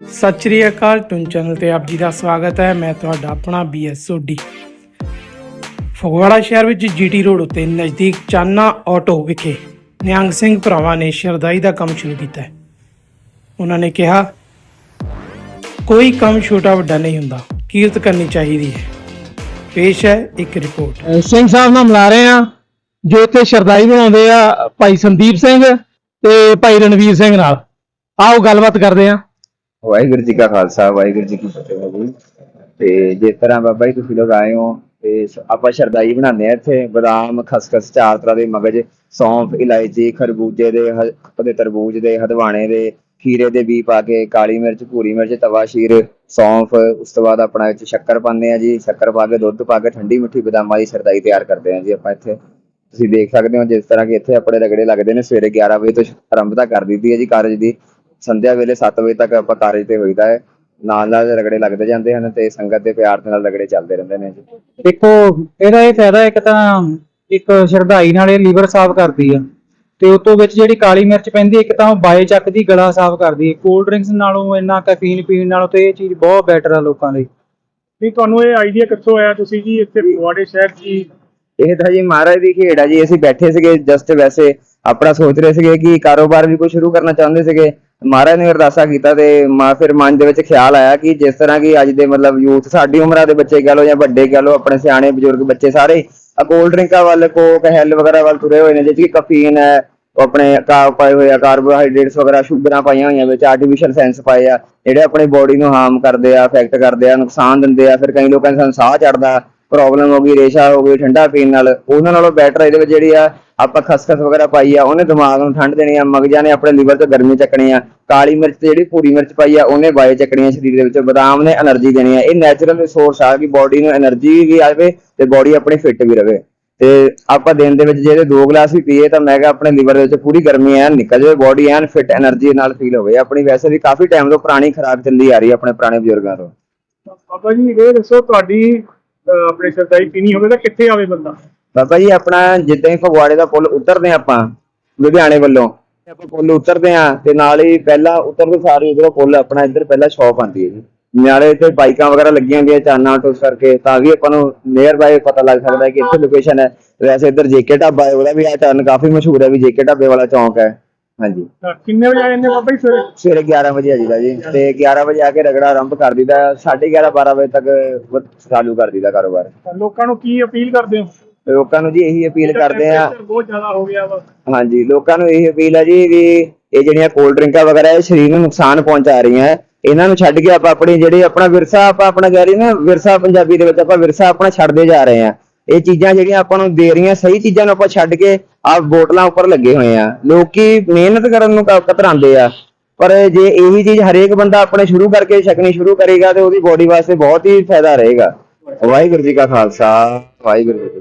ਸਤਿ ਸ਼੍ਰੀ ਅਕਾਲ ਟੁਨ ਚੈਨਲ ਤੇ ਆਪ ਜੀ ਦਾ ਸਵਾਗਤ ਹੈ। ਮੈਂ ਤੁਹਾਡਾ ਆਪਣਾ ਬੀਐਸ ਸੋਢੀ ਫਗਵਾੜਾ ਸ਼ਹਿਰ ਵਿੱਚ ਜੀਟੀ ਰੋਡ ਉੱਤੇ ਨਜ਼ਦੀਕ ਚਾਨਾ ਆਟੋ ਵਿਖੇ ਨਿਹੰਗ ਸਿੰਘ ਭਰਾਵਾਂ ਨੇ ਸ਼ਰਦਾਈ ਦਾ ਕੰਮ ਸ਼ੁਰੂ ਕੀਤਾ ਹੈ। ਉਹਨਾਂ ਨੇ ਕਿਹਾ, ਕੋਈ ਕੰਮ ਛੋਟਾ ਵੱਡਾ ਨਹੀਂ ਹੁੰਦਾ, ਕੀਰਤ ਕਰਨੀ ਚਾਹੀਦੀ ਹੈ। ਪੇਸ਼ ਹੈ ਇੱਕ ਰਿਪੋਰਟ। ਸਿੰਘ ਸਾਹਿਬ ਨਾਲ ਮਿਲਾ ਰਹੇ ਆ ਜੋ ਇੱਥੇ ਸ਼ਰਦਾਈ ਬਣਾਉਂਦੇ ਆ ਭਾਈ ਸੰਦੀਪ ਸਿੰਘ ਤੇ ਭਾਈ ਰਣਵੀਰ ਸਿੰਘ ਨਾਲ। ਆਓ ਗੱਲਬਾਤ ਕਰਦੇ ਆ ਵਾਹਿਗੁਰੂ ਜੀ ਕਾ ਖਾਲਸਾ, ਵਾਹਿਗੁਰੂ ਜੀ ਕੀ ਫਤਿਹ ਜੀ। ਤੇ ਜਿਸ ਤਰ੍ਹਾਂ ਬਾਬਾ ਜੀ ਤੁਸੀਂ ਲੋਕ ਆਏ ਹੋ, ਤੇ ਆਪਾਂ ਸ਼ਰਦਾਈ ਬਣਾਉਂਦੇ ਆ ਇੱਥੇ। ਬਦਾਮ, ਖਸਖਸ, ਚਾਰ ਤਰ੍ਹਾਂ ਦੇ ਮਗਜ ਸੌਂਫ, ਇਲਾਇਚੀ, ਖਰਬੂਜੇ ਦੇ ਹ- ਤਰਬੂਜ ਦੇ, ਹਦਵਾਣੇ ਦੇ, ਖੀਰੇ ਦੇ ਬੀ ਪਾ ਕੇ ਕਾਲੀ ਮਿਰਚ, ਭੂਰੀ ਮਿਰਚ, ਤਵਾ, ਸ਼ੀਰ, ਸੌਂਫ। ਉਸ ਤੋਂ ਬਾਅਦ ਆਪਣਾ ਵਿੱਚ ਸ਼ੱਕਰ ਪਾਉਂਦੇ ਆ ਜੀ। ਸ਼ੱਕਰ ਪਾ ਕੇ, ਦੁੱਧ ਪਾ ਕੇ, ਠੰਡੀ ਮਿੱਠੀ ਬਦਾਮਾਂ ਦੀ ਸ਼ਰਦਾਈ ਤਿਆਰ ਕਰਦੇ ਆ ਜੀ ਆਪਾਂ ਇੱਥੇ। ਤੁਸੀਂ ਦੇਖ ਸਕਦੇ ਹੋ ਜਿਸ ਤਰ੍ਹਾਂ ਕਿ ਇੱਥੇ ਆਪਣੇ ਰਗੜੇ ਲੱਗਦੇ ਨੇ। ਸਵੇਰੇ 11 ਵਜੇ ਤੋਂ ਆਰੰਭਤਾ ਕਰ ਦਿੱਤੀ ਹੈ ਜੀ ਕਾਰਜ ਦੀ। ਸੰਧਿਆ ਵੇਲੇ 7 ਵਜੇ ਤੱਕ ਆਪਾਂ ਕਾਰਜ ਤੇ ਹੋਈਦਾ ਹੈ। ਨਾਲ ਨਾਲ ਰਗੜੇ ਲੱਗਦੇ ਜਾਂਦੇ ਹਨ ਤੇ ਸੰਗਤ ਦੇ ਪਿਆਰ ਦੇ ਨਾਲ ਰਗੜੇ ਚੱਲਦੇ ਰਹਿੰਦੇ ਨੇ ਜੀ। ਦੇਖੋ ਇਹਦਾ ਇਹ ਫਾਇਦਾ ਇੱਕ ਤਾਂ ਇੱਕ ਸ਼ਰਦਾਈ ਨਾਲ ਇਹ ਲੀਵਰ ਸਾਫ਼ ਕਰਦੀ ਆ ਤੇ ਉਤੋਂ ਵਿੱਚ ਜਿਹੜੀ ਕਾਲੀ ਮਿਰਚ ਪੈਂਦੀ ਇੱਕ ਤਾਂ ਉਹ ਬਾਏ ਚੱਕਦੀ ਗਲਾ ਸਾਫ਼ ਕਰਦੀ ਹੈ। ਕੋਲਡ ਡਰਿੰਕਸ ਨਾਲੋਂ ਇੰਨਾ ਕੈਫੀਨ ਪੀਣ ਨਾਲੋਂ ਤੇ ਇਹ ਚੀਜ਼ ਬਹੁਤ ਬੈਟਰ ਆ ਲੋਕਾਂ ਲਈ। ਨਹੀਂ ਤੁਹਾਨੂੰ ਇਹ ਆਈਡੀਆ ਕਿੱਥੋਂ ਆਇਆ? ਤੁਸੀਂ ਜੀ ਇੱਥੇ ਫਗਵਾੜੇ ਸ਼ਹਿਰ ਜੀ। ਇਹ ਤਾਂ ਜੀ ਮਹਾਰਾਜ ਦੀ ਖੇਡ ਆ ਜੀ। ਅਸੀਂ ਬੈਠੇ ਸੀਗੇ ਜਸਟ ਵੈਸੇ ਆਪਣਾ ਸੋਚ ਰਹੇ ਸੀਗੇ ਕਿ ਕਾਰੋਬਾਰ ਵੀ ਕੋਈ ਸ਼ੁਰੂ ਕਰਨਾ ਚਾਹੁੰਦੇ ਸੀਗੇ। ਮਹਾਰਾਜ ਨੇ ਅਰਦਾਸਾ ਕੀਤਾ ਤੇ ਮਾ ਫਿਰ ਮਨ ਦੇ ਵਿੱਚ ਖਿਆਲ ਆਇਆ ਕਿ ਜਿਸ ਤਰ੍ਹਾਂ ਕਿ ਅੱਜ ਦੇ ਮਤਲਬ ਯੂਥ ਸਾਡੀ ਉਮਰਾਂ ਦੇ ਬੱਚੇ ਕਹ ਲਓ ਜਾਂ ਵੱਡੇ ਕਹ ਲਓ, ਆਪਣੇ ਸਿਆਣੇ ਬਜ਼ੁਰਗ ਬੱਚੇ ਸਾਰੇ ਆ ਕੋਲਡ ਡਰਿੰਕਾਂ ਵੱਲ ਕੋਕ ਹੈਲ ਵਗੈਰਾ ਵੱਲ ਤੁਰੇ ਹੋਏ ਨੇ, ਜਿਸ ਕਿ ਕਫੀਨ ਹੈ ਆਪਣੇ ਕਾਰ ਪਾਏ ਹੋਏ ਆ ਕਾਰਬੋਹਾਈਡਰੇਟਸ ਵਗੈਰਾ ਸ਼ੂਗਰਾਂ ਪਾਈਆਂ ਹੋਈਆਂ ਵਿੱਚ ਆਰਟੀਫੀਸ਼ੀਅਲ ਸੈਂਸ ਪਾਏ ਆ, ਜਿਹੜੇ ਆਪਣੀ ਬੋਡੀ ਨੂੰ ਹਾਰਮ ਕਰਦੇ ਆ ਅਫੈਕਟ ਕਰਦੇ ਆ, ਨੁਕਸਾਨ ਦਿੰਦੇ ਆ, ਫਿਰ ਕਈ ਲੋਕਾਂ ਨੂੰ ਸਾਹ ਚੜਦਾ ਪ੍ਰੋਬਲਮ ਹੋ ਗਈ, ਰੇਸ਼ਾ ਹੋ ਗਈ, ਠੰਡਾ ਪੀਣ ਨਾਲ, ਉਹਨਾਂ ਨਾਲੋਂ ਬੈਟਰ ਇਹਦੇ ਵਿੱਚ ਜਿਹੜੀ ਆ ਆਪਾਂ ਖਸਖਸ ਵਗੈਰਾ ਪਾਈ ਆ, ਉਹਨੇ ਦਿਮਾਗ ਨੂੰ ਠੰਡ ਦੇਣੀ ਆ, ਮਗਜਾਂ ਨੇ ਆਪਣੇ ਲੀਵਰ ਤੋਂ ਗਰਮੀ ਚੱਕਣੀ ਆ, ਕਾਲੀ ਮਿਰਚ ਤੇ ਜਿਹੜੀ ਪੂਰੀ ਮਿਰਚ ਪਾਈ ਆ, ਉਹਨੇ ਬਾਏ ਚੱਕਣੀ ਆ ਸਰੀਰ ਦੇ ਵਿੱਚ, ਬਦਾਮ ਨੇ એનર્ਜੀ ਦੇਣੀ ਆ, ਇਹ ਨੈਚੁਰਲ ਰਿਸੋਰਸ ਆ ਕਿ ਬਾਡੀ ਨੂੰ એનર્ਜੀ ਵੀ ਆਵੇ ਤੇ ਬਾਡੀ ਆਪਣੀ ਫਿੱਟ ਵੀ ਰਵੇ। ਤੇ ਆਪਾਂ ਦਿਨ ਦੇ ਵਿੱਚ ਜਿਹੜੇ 2 ਗਲਾਸ ਵੀ ਪੀਏ ਤਾਂ ਮੈਂ ਕਿਹਾ ਆਪਣੇ ਲੀਵਰ ਦੇ ਵਿੱਚ ਪੂਰੀ ਗਰਮੀ ਐਨ ਨਿਕਲ ਜਾਵੇ ਬਾਡੀ ਐਨ ਫਿੱਟ એનર્ਜੀ ਨਾਲ ਫੀਲ ਹੋਵੇ। ਆਪਣੀ ਵੈਸੇ ਵੀ ਕਾਫੀ ਟਾਈਮ ਤੋਂ ਪੁਰਾਣੀ ਖਰਾਬ ਚੱਲੀ ਆ ਰਹੀ ਆਪਣੇ ਪੁਰਾਣੇ ਬਜ਼ੁਰਗਾਂ ਤੋਂ। ਬਾਬਾ ਜੀ, ਇਹ ਦੱਸੋ ਤੁਹਾਡੀ ਆਪਣੇ ਸਰਦਾਈ ਪੀਣੀ ਹੋਵੇ ਤਾਂ ਕਿੱਥੇ ਆਵੇ ਬੰਦਾ? ਬਾਬਾ ਜੀ ਆਪਣਾ ਜਿੱਦਾਂ ਹੀ ਫਗਵਾੜੇ ਦਾ ਪੁਲ ਉਤਰਦੇ ਆਪਾਂ ਲੁਧਿਆਣੇ ਵੱਲੋਂ ਆਪਾਂ ਪੁਲ ਉਤਰਦੇ ਆ ਤੇ ਨਾਲ ਹੀ ਪਹਿਲਾਂ ਉਤਰਦੇ ਸਾਰੇ ਉਧਰੋਂ ਪੁਲ ਆਪਣਾ ਇੱਧਰ ਪਹਿਲਾਂ ਸ਼ਾਪ ਆਉਂਦੀ ਹੈ ਜੀ। ਨਾਲੇ ਇੱਥੇ ਬਾਈਕਾਂ ਵਗੈਰਾ ਲੱਗੀਆਂ ਹੁੰਦੀਆਂ ਚਾਨਾ ਆਟੋ ਕਰਕੇ ਤਾਂ ਵੀ ਆਪਾਂ ਨੂੰ ਨੀਅਰ ਬਾਈ ਪਤਾ ਲੱਗ ਸਕਦਾ ਹੈ ਕਿ ਇੱਥੇ ਲੋਕੇਸ਼ਨ ਹੈ। ਵੈਸੇ ਇੱਧਰ ਜੇਕੇ ਢਾਬਾ ਹੈ ਉਹਦਾ ਵੀ ਆ ਟਰਨ ਕਾਫੀ ਮਸ਼ਹੂਰ ਹੈ ਵੀ ਜੇਕੇ ਢਾਬੇ ਵਾਲਾ ਚੌਂਕ ਹੈ। ਹਾਂਜੀ। ਕਿੰਨੇ ਵਜੇ ਆ ਜਾਂਦੇ ਬਾਬਾ ਜੀ ਸਵੇਰੇ? ਸਵੇਰੇ 11 ਵਜੇ ਆ ਜੀਦਾ ਜੀ ਤੇ 11 ਵਜੇ ਆ ਕੇ ਰਗੜਾ ਆਰੰਭ ਕਰ ਦੀਦਾ 11:30 12 ਵਜੇ ਤੱਕ ਚਾਲੂ ਕਰ ਦੀਦਾ ਕਾਰੋਬਾਰ। ਲੋਕਾਂ ਨੂੰ ਕੀ ਅਪੀਲ ਕਰਦੇ ਹੋ? ਲੋਕਾਂ ਨੂੰ ਜੀ ਇਹੀ ਅਪੀਲ ਕਰਦੇ ਆ। ਬਹੁਤ ਜ਼ਿਆਦਾ ਹੋ ਗਿਆ ਵਾ। ਹਾਂਜੀ ਲੋਕਾਂ ਨੂੰ ਇਹ ਅਪੀਲ ਹੈ ਜੀ ਵੀ ਇਹ ਜਿਹੜੀਆਂ ਕੋਲਡ ਡਰਿੰਕਾਂ ਵਗੈਰਾ ਇਹ ਸਰੀਰ ਨੂੰ ਨੁਕਸਾਨ ਪਹੁੰਚਾ ਰਹੀਆਂ। ਹੈ। ਇਹਨਾਂ ਨੂੰ ਛੱਡ ਕੇ ਆਪਾਂ ਆਪਣੀ ਜਿਹੜੀ ਆਪਣਾ ਵਿਰਸਾ ਆਪਾਂ ਆਪਣਾ ਕਹਿ ਰਹੀ ਨਾ ਵਿਰਸਾ ਪੰਜਾਬੀ ਦੇ ਵਿੱਚ ਆਪਾਂ ਵਿਰਸਾ ਆਪਣਾ ਛੱਡਦੇ ਜਾ ਰਹੇ ਆ ਇਹ ਚੀਜ਼ਾਂ ਜਿਹੜੀਆਂ ਆਪਾਂ ਨੂੰ ਦੇ ਰਹੀਆਂ ਸਹੀ ਚੀਜ਼ਾਂ ਨੂੰ ਆਪਾਂ ਛੱਡ ਕੇ ਆਪ ਬੋਟਲਾਂ ਉੱਪਰ ਲੱਗੇ ਹੋਏ ਆ ਲੋਕੀ ਮਿਹਨਤ ਕਰਨ ਨੂੰ ਕਤਰਾਉਂਦੇ ਆ। ਪਰ ਜੇ ਇਹੀ ਚੀਜ਼ ਹਰੇਕ ਬੰਦਾ ਆਪਣੇ ਸ਼ੁਰੂ ਕਰਕੇ ਛਕਣੀ ਸ਼ੁਰੂ ਕਰੇਗਾ ਤੇ ਉਹਦੀ ਬੋਡੀ ਵਾਸਤੇ ਬਹੁਤ ਹੀ ਫਾਇਦਾ ਰਹੇਗਾ। ਵਾਹਿਗੁਰੂ ਜੀ ਕਾ ਖਾਲਸਾ ਵਾਹਿਗੁਰੂ ਜੀ।